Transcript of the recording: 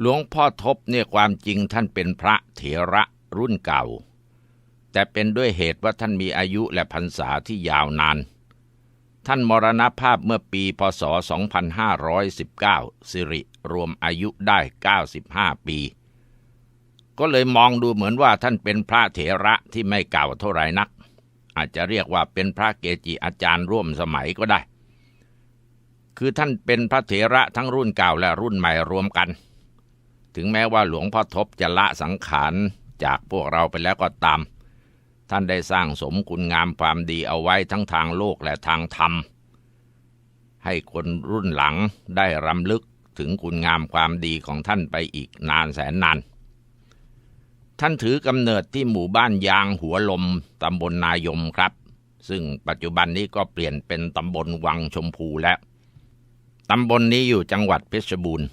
หลวงพ่อทบเนี่ยความจริงท่านเป็นพระเถระรุ่นเก่า แต่เป็นด้วยเหตุว่าท่านมีอายุและพรรษาที่ยาวนาน ท่านมรณภาพเมื่อปีพศ 2519 สิริรวมอายุได้ 95 ปี ก็เลยมองดูเหมือนว่าท่านเป็นพระเถระที่ไม่เก่าเท่าไหร่นัก อาจจะเรียกว่าเป็นพระเกจิอาจารย์ร่วมสมัยก็ได้ คือท่านเป็นพระเถระทั้งรุ่นเก่าและรุ่นใหม่รวมกัน ถึงแม้ว่าหลวงพ่อทบจะละสังขารจากพวกเราไปแล้วก็ตาม ท่านได้สร้างสมคุณงามความดีเอาไว้ทั้งทางโลกและทางธรรม ให้คนรุ่นหลังได้รำลึกถึงคุณงามความดีของท่านไปอีกนานแสนนาน ท่านถือกำเนิดที่หมู่บ้านยางหัวลมตำบลนายมครับ ซึ่งปัจจุบันนี้ก็เปลี่ยนเป็นตำบลวังชมพูแล้วตำบลนนี้อยู่จังหวัดเพชรบูรณ์